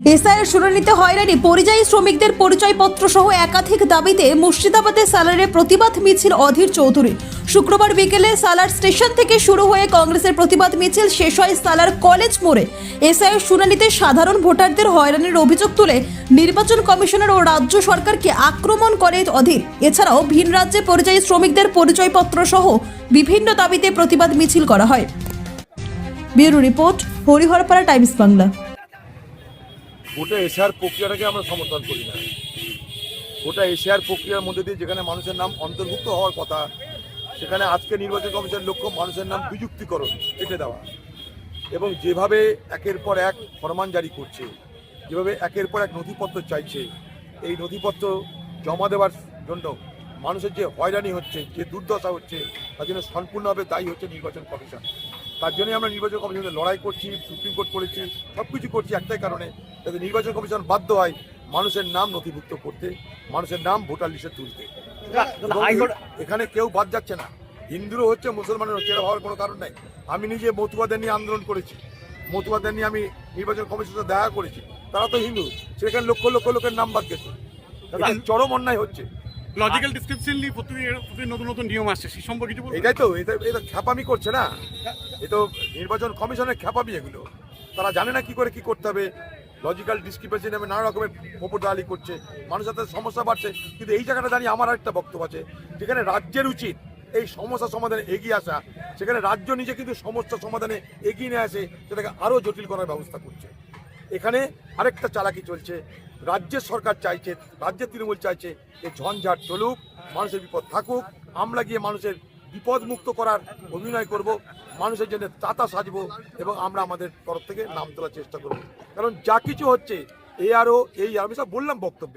এসআইয়ের শুনানিতে হয়রানি পরিযায়ী শ্রমিকদের পরিচয়পত্র সহ একাধিক দাবিতে মুর্শিদাবাদে সালারের প্রতিবাদ মিছিল অধীর চৌধুরী। শুক্রবার বিকেলে সালার স্টেশন থেকে শুরু হয়ে কংগ্রেসের প্রতিবাদ মিছিল শেষ হয় সালার কলেজ মোড়ে। এসআইয়ের শুনানিতে সাধারণ ভোটারদের হয়রানির অভিযোগ তুলে নির্বাচন কমিশনার ও রাজ্য সরকারকে আক্রমণ করে অধীর। এছাড়াও ভিন রাজ্যে পরিযায়ী শ্রমিকদের পরিচয়পত্র সহ বিভিন্ন দাবিতে প্রতিবাদ মিছিল করা হয়। Bureau report, Hariharpara, Times Bangla. গোটা এশিয়ার প্রক্রিয়াটাকে আমরা সমর্থন করি না। গোটা এশিয়ার প্রক্রিয়ার মধ্যে দিয়ে যেখানে মানুষের নাম অন্তর্ভুক্ত হওয়ার কথা, সেখানে আজকে নির্বাচন কমিশনের লক্ষ্য মানুষের নাম বিযুক্তিকরণ, কেটে দেওয়া। এবং যেভাবে একের পর এক ফরমান জারি করছে, যেভাবে একের পর এক নথিপত্র চাইছে, এই নথিপত্র জমা দেওয়ার জন্য মানুষের যে হয়রানি হচ্ছে, যে দুর্দশা হচ্ছে, তার জন্য সম্পূর্ণভাবে দায়ী হচ্ছে নির্বাচন কমিশন। তার জন্যই আমরা নির্বাচন কমিশনের লড়াই করছি, সুপ্রিম কোর্ট করেছি সব কিছু করছি একটাই কারণে যাতে নির্বাচন কমিশন বাধ্য হয় মানুষের নাম নথিভুক্ত করতে মানুষের নাম ভোটার লিস্টে তুলতে। এখানে কেউ বাদ যাচ্ছে না। হিন্দুরও হচ্ছে মুসলমানের হচ্ছে এটা হওয়ার কোনো কারণ নাই। আমি নিজে মতুয়াদের নিয়ে আন্দোলন করেছি। মতুয়াদের নিয়ে আমি নির্বাচন কমিশনের সাথে দেখা করেছি। তারা তো হিন্দু সেখানে লক্ষ লক্ষ লোকের নাম বাদ গেছে। চরম অন্যায় হচ্ছে। লজিক্যাল ডিসক্রিপশন নিয়ে প্রতিদিন প্রতিদিন নতুন নতুন নিয়ম আসছে সেই সম্পর্কে কিছু এটাই তো এটা এটা খ্যাপামি করছে না? এ তো নির্বাচন কমিশনের খ্যাপামি এগুলো। তারা জানে না কি করে কি করতে হবে। লজিক্যাল ডিসক্রিপেন্সি নামে নানা রকমের মোপরদালি করছে, মানুষের সাথে সমস্যা বাড়ছে, কিন্তু এই জায়গাটা দাঁড়িয়ে আমার একটা বক্তব্য আছে, যেখানে রাজ্যের উচিত এই সমস্যা সমাধানে এগিয়ে আসা, সেখানে রাজ্য নিজে কিন্তু সমস্যা সমাধানে এগিয়ে নিয়ে আসে, সেটাকে আরও জটিল করার ব্যবস্থা করছে। এখানে আরেকটা চালাকি চলছে, রাজ্যের সরকার চাইছে, রাজ্যের তৃণমূল চাইছে এই ঝঞ্ঝাট চলুক, মানুষের বিপদ থাকুক, আমরা গিয়ে মানুষের বিপদ মুক্ত করার অভিনয় করব, মানুষের জন্য তাতা সাজব এবং আমরা আমাদের তরফ থেকে নাম তোলার চেষ্টা করব। কারণ যা কিছু হচ্ছে, এ আরও এই আমি সব বললাম বক্তব্য।